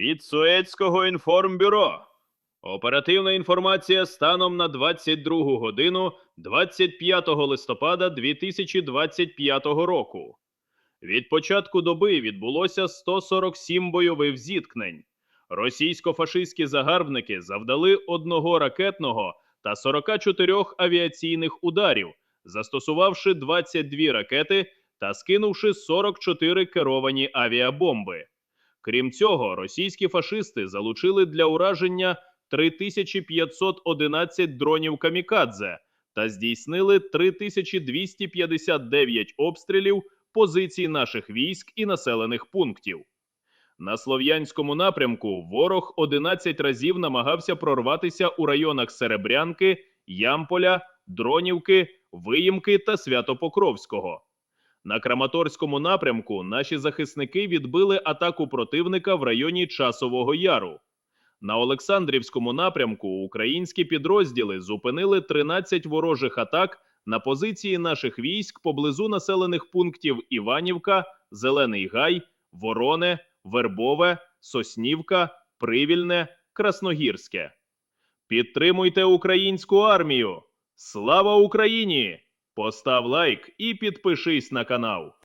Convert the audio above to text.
Від Суецького інформбюро. Оперативна інформація станом на 22 годину 25 листопада 2025 року. Від початку доби відбулося 147 бойових зіткнень. Російсько-фашистські загарбники завдали одного ракетного та 44 авіаційних ударів, застосувавши 22 ракети та скинувши 44 керовані авіабомби. Крім цього, російські фашисти залучили для ураження 3511 дронів камікадзе та здійснили 3259 обстрілів позицій наших військ і населених пунктів. На слов'янському напрямку ворог 11 разів намагався прорватися у районах Серебрянки, Ямполя, Дронівки, Виїмки та Святопокровського. На Краматорському напрямку наші захисники відбили атаку противника в районі Часового Яру. На Олександрівському напрямку українські підрозділи зупинили 13 ворожих атак на позиції наших військ поблизу населених пунктів Іванівка, Зелений Гай, Вороне, Вербове, Соснівка, Привільне, Красногірське. Підтримуйте українську армію! Слава Україні! Постав лайк і підпишись на канал.